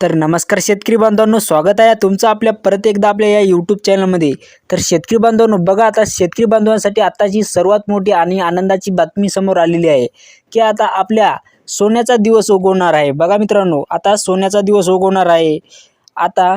तर नमस्कार शेतकरी बांधवांनो स्वागत आहे तुमचं आपल्या परत एकदा आपल्या या यूट्यूब चॅनलमध्ये तर शेतकरी बांधवांनो बघा आता शेतकरी बांधवांसाठी आताची सर्वात मोठी आणि आनंदाची बातमी समोर आलेली आहे की आता आपल्या सोन्याचा दिवस उगवणार आहे. बघा मित्रांनो आता सोन्याचा दिवस उगवणार आहे. आता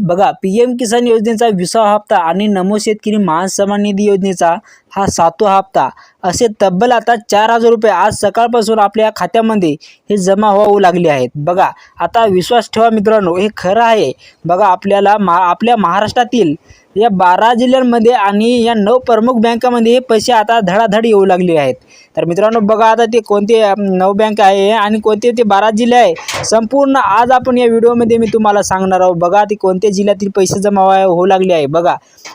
बघा पी एम किसान योजनेचा विसावा हप्ता आणि नमो शेतकरी महान निधी योजनेचा हा सातवा हप्ता. असे तब्बल आता चार हजार रुपये आज सकाळपासून आपल्या खात्यामध्ये हे जमा होऊ लागले आहेत. बघा आता विश्वास ठेवा मित्रांनो हे खरं आहे. बघा आपल्याला मा आपल्या महाराष्ट्रातील या बारा जिल्ह्यांमध्ये आणि या नऊ प्रमुख बँकामध्ये हे पैसे आता धडाधड येऊ लागले आहेत. तर मित्रांनो बघा आता ते कोणते नऊ बँक आहे आणि कोणते ते बारा जिल्हे आहे संपूर्ण आज आपण या व्हिडिओमध्ये मी तुम्हाला सांगणार आहोत. बघा ते कोणत्या जिल्ह्यातील पैसे जमा व्हाय- होऊ लागले आहे. बघा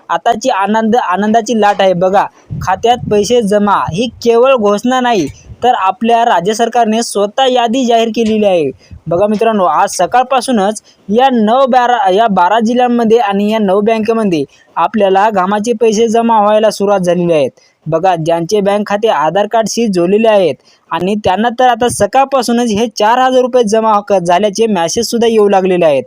आताची आनंद आनंदाची लाट आहे. बघा खात्यात पैसे जमा ही केवळ घोषणा नाही तर आपल्या राज्य सरकारने स्वतः यादी जाहीर केलेली आहे. बघा मित्रांनो आज सकाळपासूनच या नऊ बारा या बारा जिल्ह्यांमध्ये आणि या नऊ बँकेमध्ये आपल्याला घामाचे पैसे जमा व्हायला सुरुवात झालेली आहेत. बघा ज्यांचे बँक खाते आधार कार्डशी जोडलेले आहेत आणि त्यांना तर आता सकाळपासूनच हे चार हजार रुपये जमा क- झाल्याचे मॅसेजसुद्धा येऊ लागलेले आहेत.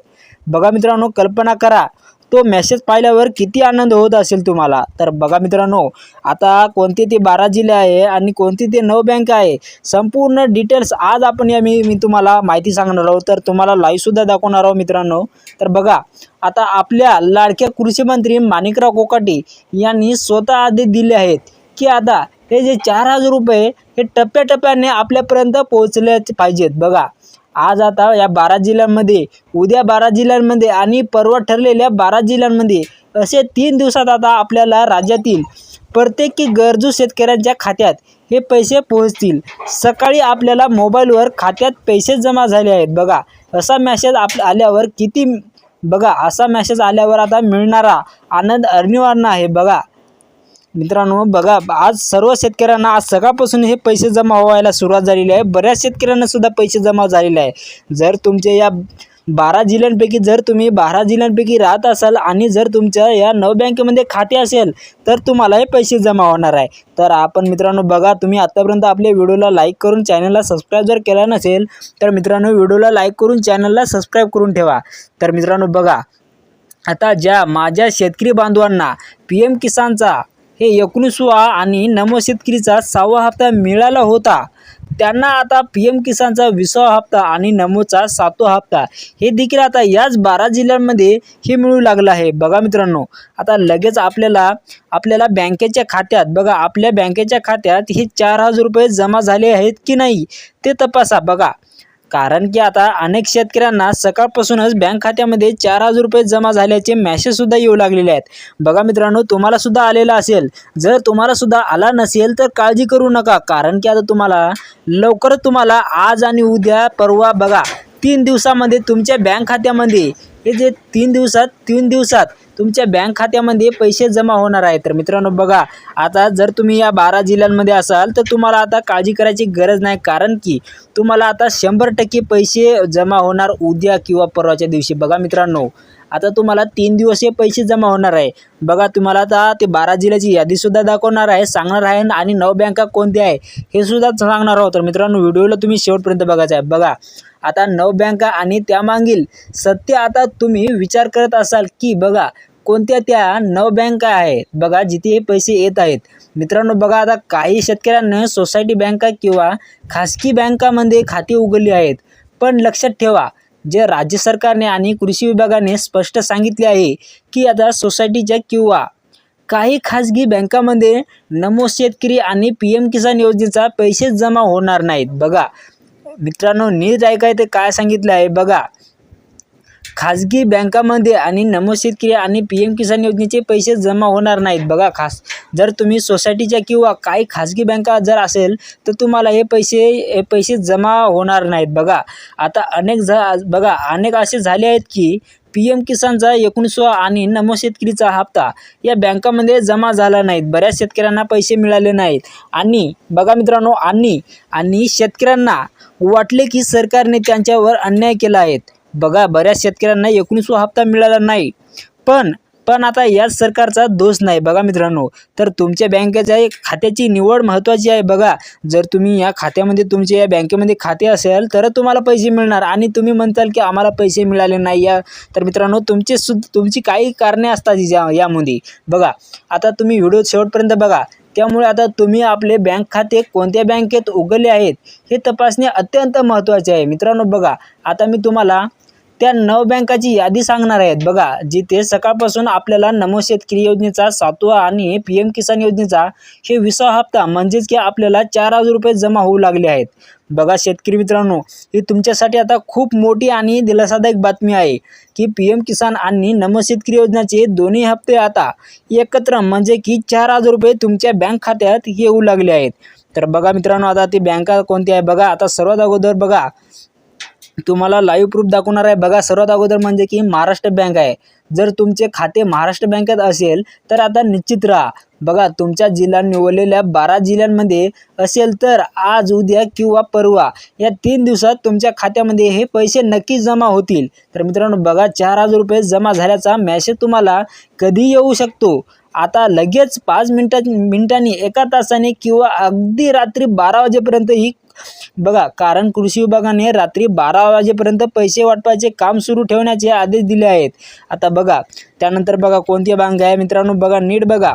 बघा मित्रांनो कल्पना करा तो मेसेज पाहिल्यावर किती आनंद होत असेल तुम्हाला? तर बघा मित्रांनो आता कोणते ते बारा जिल्हे आहे आणि कोणती ते नऊ बँक आहे संपूर्ण डिटेल्स आज आपण या मी मी तुम्हाला माहिती सांगणार आहोत. तर तुम्हाला लाईव्हसुद्धा दाखवणार आहोत मित्रांनो. तर बघा आता आपल्या लाडक्या कृषीमंत्री माणिकराव कोकाटे यांनी स्वतः आदेश दिले आहेत की आता हे जे चार हजार रुपये हे टप्प्याटप्प्याने आपल्यापर्यंत पोहोचले पाहिजेत. बघा आज आता या बारा जिल्ह्यांमध्ये उद्या बारा जिल्ह्यांमध्ये आणि परवा ठरलेल्या बारा जिल्ह्यांमध्ये असे तीन दिवसात आता आपल्याला राज्यातील प्रत्येकी गरजू शेतकऱ्यांच्या खात्यात हे पैसे पोहोचतील. सकाळी आपल्याला मोबाईलवर खात्यात पैसे जमा झाले आहेत. बघा असा मॅसेज आप आल्यावर किती बघा असा मॅसेज आल्यावर आता मिळणारा आनंद अनिवार्य आहे. बघा मित्रांनो बघा आज सर्व शेतकऱ्यांना आज सकाळपासून हे पैसे जमा व्हायला सुरुवात झालेली आहे. बऱ्याच शेतकऱ्यांना सुद्धा पैसे जमा झालेले आहे. जर तुमचे या बारा जिल्ह्यांपैकी जर तुम्ही बारा जिल्ह्यांपैकी राहत असाल आणि जर तुमच्या या नऊ बँकेमध्ये खाते असेल तर तुम्हाला हे पैसे जमा होणार आहे. तर आपण मित्रांनो बघा तुम्ही आत्तापर्यंत आपल्या व्हिडिओला लाईक करून चॅनलला सबस्क्राईब जर केला नसेल तर मित्रांनो व्हिडिओला लाईक करून चॅनलला सबस्क्राईब करून ठेवा. तर मित्रांनो बघा आता ज्या माझ्या शेतकरी बांधवांना पी एम किसानचा हे एकोणीसवा आणि नमो शेतकरीचा सहावा हप्ता मिळाला होता. त्यांना आता पी एम किसानचा विसावा हप्ता आणि नमोचा सातवा हप्ता. हे देखील आता याच बारा जिल्ह्यांमध्ये हे मिळू लागलं आहे. बघा मित्रांनो आता लगेच आपल्याला आपल्याला बँकेच्या खात्यात बघा आपल्या बँकेच्या खात्यात हे चार हजार रुपये जमा झाले आहेत की नाही ते तपासा. बघा कारण की आता अनेक शेतकऱ्यांना सकाळपासूनच बँक खात्यामध्ये चार हजार रुपये जमा झाल्याचे मॅसेजसुद्धा येऊ लागलेले आहेत. बघा मित्रांनो तुम्हाला सुद्धा आलेला असेल. जर तुम्हाला सुद्धा आला नसेल तर काळजी करू नका. कारण की आता तुम्हाला लवकरच तुम्हाला आज आणि उद्या परवा बघा तीन दिवसामध्ये तुमच्या बँक खात्यामध्ये हे जे तीन दिवसात तीन दिवसात तुमच्या बँक खात्यामध्ये पैसे जमा होणार आहे तर मित्रांनो बघा आता जर तुम्ही या बारा जिल्ह्यांमध्ये असाल तर तुम्हाला आता काळजी करायची गरज नाही. कारण की तुम्हाला आता शंभर टक्के पैसे जमा होणार उद्या किंवा परवाच्या दिवशी. बघा मित्रांनो आता तुम्हाला तीन दिवस हे पैसे जमा होणार आहे. बघा तुम्हाला आता ते बारा जिल्ह्याची यादीसुद्धा दाखवणार आहे सांगणार आहे आणि नऊ बँका कोणत्या आहे हे सुद्धा सांगणार आहोत. तर मित्रांनो व्हिडिओला तुम्ही शेवटपर्यंत बघायचं आहे. बघा आता नऊ बँका आणि त्यामागील सत्य आता तुम्ही विचार करत असाल की बघा कोणत्या त्या नऊ बँका आहेत बघा जिथे हे पैसे येत आहेत. मित्रांनो बघा आता काही शेतकऱ्यांना सोसायटी बँका किंवा खासगी बँकामध्ये खाती उघडली आहेत. पण लक्षात ठेवा जे राज्य सरकारने आणि कृषी विभागाने स्पष्ट सांगितले आहे की आता सोसायटीच्या किंवा काही खाजगी बँकामध्ये नमो शेतकरी आणि पी एम किसान योजनेचा पैसेच जमा होणार नाहीत. बघा मित्रांनो नीट ऐकाय ते काय सांगितलं आहे? बघा खाजगी बँकामध्ये आणि नमो शेतकरी आणि पी एम किसान योजनेचे पैसे जमा होणार नाहीत. बघा खास जर तुम्ही सोसायटीच्या किंवा काही खाजगी बँका जर असेल तर तुम्हाला हे पैसे हे पैसे जमा होणार नाहीत. बघा आता अनेक झा बघा अनेक असे झाले आहेत की पी एम किसानचा एकोणीसवा आणि नमो शेतकरीचा हप्ता या बँकामध्ये जमा झाला नाहीत. बऱ्याच शेतकऱ्यांना पैसे मिळाले नाहीत. आणि बघा मित्रांनो आणि आणि शेतकऱ्यांना वाटले की सरकारने त्यांच्यावर अन्याय केला आहे. बघा बऱ्याच शेतकऱ्यांना एकोणीसवा हप्ता मिळाला नाही. पण पण आता याच सरकारचा दोष नाही. बघा मित्रांनो तर तुमच्या बँकेच्या खात्याची निवड महत्त्वाची आहे. बघा जर तुम्ही या खात्यामध्ये तुमचे या बँकेमध्ये खाते असेल तर तुम्हाला पैसे मिळणार. आणि तुम्ही म्हणताल की आम्हाला पैसे मिळाले नाही या. तर मित्रांनो तुमचे सुद्धा तुमची काही कारणे असतात या यामध्ये. बघा आता तुम्ही व्हिडिओ शेवटपर्यंत बघा. त्यामुळे आता तुम्ही आपले बँक खाते कोणत्या बँकेत उघडले आहेत हे तपासणे अत्यंत महत्त्वाचे आहे. मित्रांनो बघा आता मी तुम्हाला त्या नऊ बँकाची यादी सांगणार आहेत. बघा जिथे सकाळपासून आपल्याला नमो शेतकरी योजनेचा सातवा आणि पी एम किसान योजनेचा हे विसावा हप्ता म्हणजेच की आपल्याला चार हजार रुपये जमा होऊ लागले आहेत. बघा शेतकरी मित्रांनो ही तुमच्यासाठी आता खूप मोठी आणि दिलासादायक बातमी आहे की पी एम किसान आणि नमो शेतकरी योजनेचे दोन्ही हप्ते आता एकत्र म्हणजे की चार हजार रुपये तुमच्या बँक खात्यात येऊ लागले आहेत. तर बघा मित्रांनो आता ती बँका कोणती आहे बघा आता सर्वात अगोदर बघा तुम्हाला लाईव्ह प्रूफ दाखवणार आहे. बघा सर्वात अगोदर म्हणजे की महाराष्ट्र बँक आहे. जर तुमचे खाते महाराष्ट्र बँकेत असेल तर आता निश्चित राहा. बघा तुमच्या जिल्हा निवडलेल्या बारा जिल्ह्यांमध्ये असेल तर आज उद्या किंवा परवा या तीन दिवसात तुमच्या खात्यामध्ये हे पैसे नक्की जमा होतील. तर मित्रांनो बघा चार हजार रुपये जमा झाल्याचा मॅसेज तुम्हाला कधी येऊ शकतो? आता लगेच पाच मिनिटा मिनिटांनी एका तासाने किंवा अगदी रात्री बारा वाजेपर्यंत ही बघा कारण कृषी विभागाने रात्री बारा वाजेपर्यंत पैसे वाटपाचे काम सुरू ठेवण्याचे आदेश दिले आहेत. आता बघा त्यानंतर बघा कोणती बँक आहे? मित्रांनो बघा नीट बघा.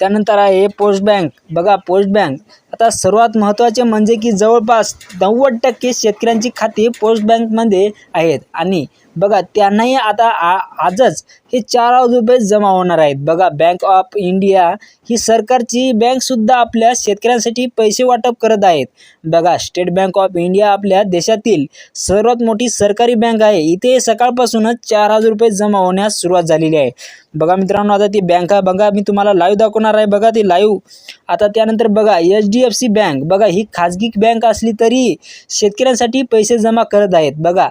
त्यानंतर आहे पोस्ट बँक. बघा पोस्ट बँक. आता सर्वात महत्त्वाचे म्हणजे की जवळपास नव्वद टक्के शेतकऱ्यांची खाती पोस्ट बँकमध्ये आहेत. आणि बघा त्यांनाही आता आ आजच हे चार हजार रुपये जमा होणार आहेत. बघा बँक ऑफ इंडिया ही सरकारची बँकसुद्धा आपल्या शेतकऱ्यांसाठी पैसे वाटप करत आहेत. बघा स्टेट बँक ऑफ इंडिया आपल्या देशातील सर्वात मोठी सरकारी बँक आहे. इथे सकाळपासूनच चार हजार रुपये जमा होण्यास सुरुवात झालेली आहे. बघा मित्रांनो आता ती बँक आहे. बघा मी तुम्हाला लाईव्ह दाखवणार आहे. बघा ती लाईव्ह आता त्यानंतर बघा H D F C bank बघा ही खाजगी बँक असली तरी शेतकऱ्यांसाठी पैसे जमा करत आहेत. बघा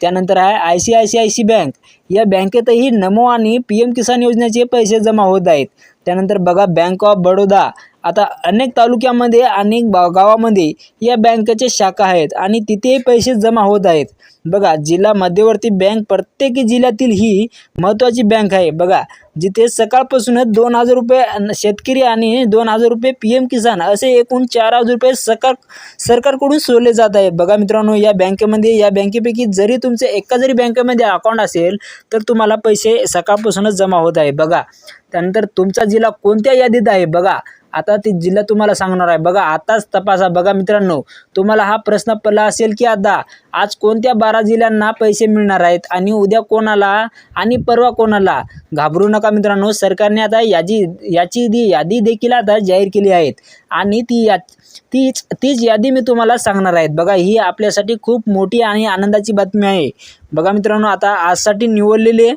त्यानंतर आहे I C I C I C bank या बँकेतही नमो आणि पी एम किसान योजनेचे पैसे जमा होत आहेत. त्यानंतर बघा बँक ऑफ बडोदा आता अनेक तालुक्यामध्ये अनेक गावामध्ये या बँकेच्या शाखा आहेत आणि तिथेही पैसे जमा होत आहेत. बघा जिल्हा मध्यवर्ती बँक प्रत्येक जिल्ह्यातील ही महत्त्वाची बँक आहे. बघा जिथे सकाळपासूनच दोन हजार रुपये शेतकरी आणि दोन हजार रुपये पी एम किसान असे एकूण चार हजार रुपये सरकार सरकारकडून सोडले जात आहे बघा मित्रांनो या बँकेमध्ये या बँकेपैकी जरी तुमचे एका जरी बँकेमध्ये अकाउंट असेल तर तुम्हाला पैसे सकाळपासूनच जमा होत आहे. बघा त्यानंतर तुमचा जिल्हा कोणत्या यादीत आहे? बघा आता ती जिल्हा तुम्हाला सांगणार आहे. बघा आताच तपासा. बघा मित्रांनो तुम्हाला हा प्रश्न पडला असेल की आता आज कोणत्या बारा जिल्ह्यांना पैसे मिळणार आहेत आणि उद्या कोणाला आणि परवा कोणाला? घाबरू नका मित्रांनो. सरकारने आता याची याची दी यादी देखील आता जाहीर केली आहेत. आणि ती या तीच तीच यादी मी तुम्हाला सांगणार आहेत बघा ही आपल्यासाठी खूप मोठी आणि आनंदाची बातमी आहे. बघा मित्रांनो आता आजसाठी निवडलेले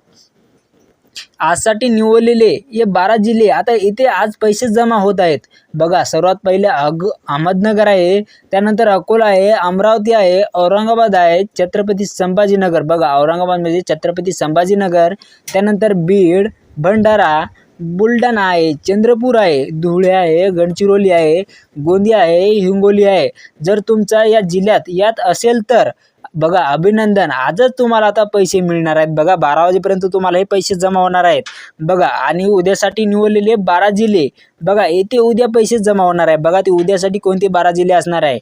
आजसाठी निवडलेले हे बारा जिल्हे आता इथे आज पैसे जमा होत आहेत. बघा सर्वात पहिले अग अहमदनगर आहे त्यानंतर अकोला आहे अमरावती आहे औरंगाबाद आहे छत्रपती संभाजीनगर. बघा औरंगाबादमध्ये म्हणजे छत्रपती संभाजीनगर त्यानंतर बीड भंडारा बुलढाणा आहे चंद्रपूर आहे धुळे आहे गडचिरोली आहे गोंदिया आहे हिंगोली आहे. जर तुमचा या जिल्ह्यात यात असेल तर बघा अभिनंदन. आजच तुम्हाला आता पैसे मिळणार आहेत. बघा बारा वाजेपर्यंत तुम्हाला हे पैसे जमा होणार आहेत. बघा आणि उद्यासाठी निवडलेले बारा जिल्हे बघा येथे उद्या पैसे जमा होणार आहे. बघा ते उद्यासाठी कोणते बारा जिल्हे असणार आहे?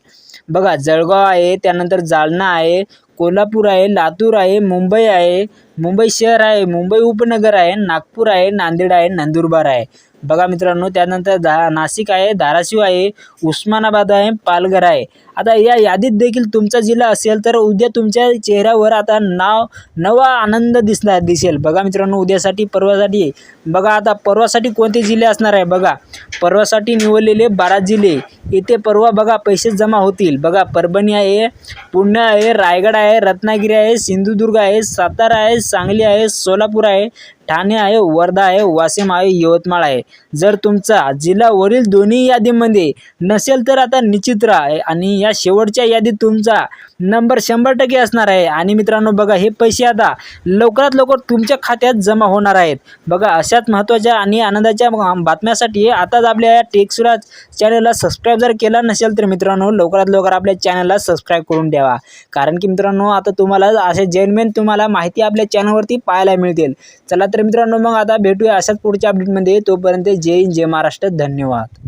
बघा जळगाव आहे त्यानंतर जालना आहे कोल्हापूर आहे लातूर आहे मुंबई आहे मुंबई शहर आहे मुंबई उपनगर आहे नागपूर आहे नांदेड आहे नंदुरबार आहे. बघा मित्रांनो त्यानंतर धा नाशिक आहे धाराशिव आहे उस्मानाबाद आहे पालघर आहे. आता या यादीत देखील तुमचा जिल्हा असेल तर उद्या तुमच्या चेहऱ्यावर आता नाव नवा आनंद दिसणार दिसेल. बघा मित्रांनो उद्यासाठी परवासाठी. बघा आता परवासाठी कोणते जिल्हे असणार आहे? बघा परवासाठी निवडलेले बारा जिल्हे. इथे परवा बघा पैसे जमा होतील. बघा परभणी आहे पुणे आहे रायगड आहे रत्नागिरी आहे सिंधुदुर्ग आहे सातारा आहे सांगली आहे सोलापूर आहे ठाणे आहे वर्धा आहे वाशिम आहे यवतमाळ आहे. जर तुमचा जिल्हा वरील दोन्ही यादीमध्ये नसेल तर आता निश्चित राहा आणि या शेवटच्या यादीत तुमचा नंबर शंभर टक्के असणार आहे. आणि मित्रांनो बघा हे पैसे आता लवकरात लवकर तुमच्या खात्यात जमा होणार आहेत. बघा अशाच महत्त्वाच्या आणि आनंदाच्या बातम्यासाठी आताच आपल्या या टेक्सुराज चॅनलला सबस्क्राईब जर केला नसेल तर मित्रांनो लवकरात लवकर आपल्या चॅनलला सबस्क्राईब करून ठेवा. कारण की मित्रांनो आता तुम्हाला असे जेनमेन तुम्हाला माहिती आपल्या चॅनलवरती पाहायला मिळतील. चला तर तर मित्रांनो मग आता भेटूया अशाच पुढच्या अपडेटमध्ये तोपर्यंत जय हिंद जय महाराष्ट्र. धन्यवाद.